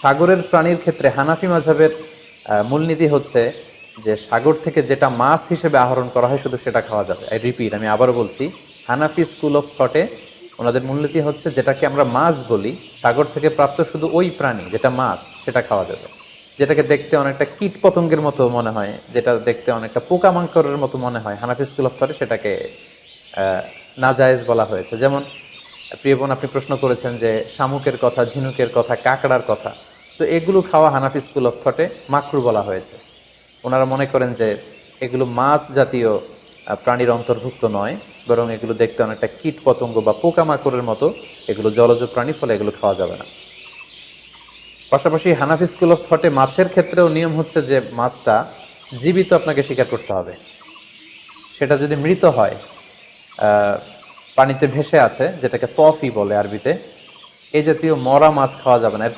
সাগরের প্রাণীর ক্ষেত্রে হানাফি মাঝাবের মূলনীতি হচ্ছে যে সাগর থেকে যেটা মাছ হিসেবে আহরণ করা হয় শুধু সেটা খাওয়া যাবে। আই রিপিট আমি আবারও বলছি, হানাফি স্কুল অফ থটে ওনাদের মূলনীতি হচ্ছে যেটাকে আমরা মাছ বলি, সাগর থেকে প্রাপ্ত শুধু ওই প্রাণী যেটা মাছ, সেটা খাওয়া যাবে। যেটাকে দেখতে অনেকটা কীট পতঙ্গের মতো মনে হয়, যেটা দেখতে অনেকটা পোকামাকড়ের মতো মনে হয়, হানাফি স্কুল অফ থটে সেটাকে নাজায়েজ বলা হয়েছে। যেমন, প্রিয় বোন, আপনি প্রশ্ন করেছেন যে শামুকের কথা, ঝিনুকের কথা, কাঁকড়ার কথা। সো এগুলো খাওয়া হানাফি স্কুল অফ থটে মাকরু বলা হয়েছে। ওনারা মনে করেন যে এগুলো মাছ জাতীয় প্রাণীর অন্তর্ভুক্ত নয়, বরং এগুলো দেখতে অনেকটা কীট পতঙ্গ বা পোকামাকড়ের মতো, এগুলো জলজ প্রাণী, ফলে এগুলো খাওয়া যাবে না। পাশাপাশি হানাফি স্কুল অফ থটে মাছের ক্ষেত্রেও নিয়ম হচ্ছে যে মাছটা জীবিত আপনাকে শিকার করতে হবে। সেটা যদি মৃত হয় পানিতে ভেসে আছে, যেটাকে তফি বলে আরবিতে এই জাতীয় মরা মাছ খাওয়া যাবে না। এর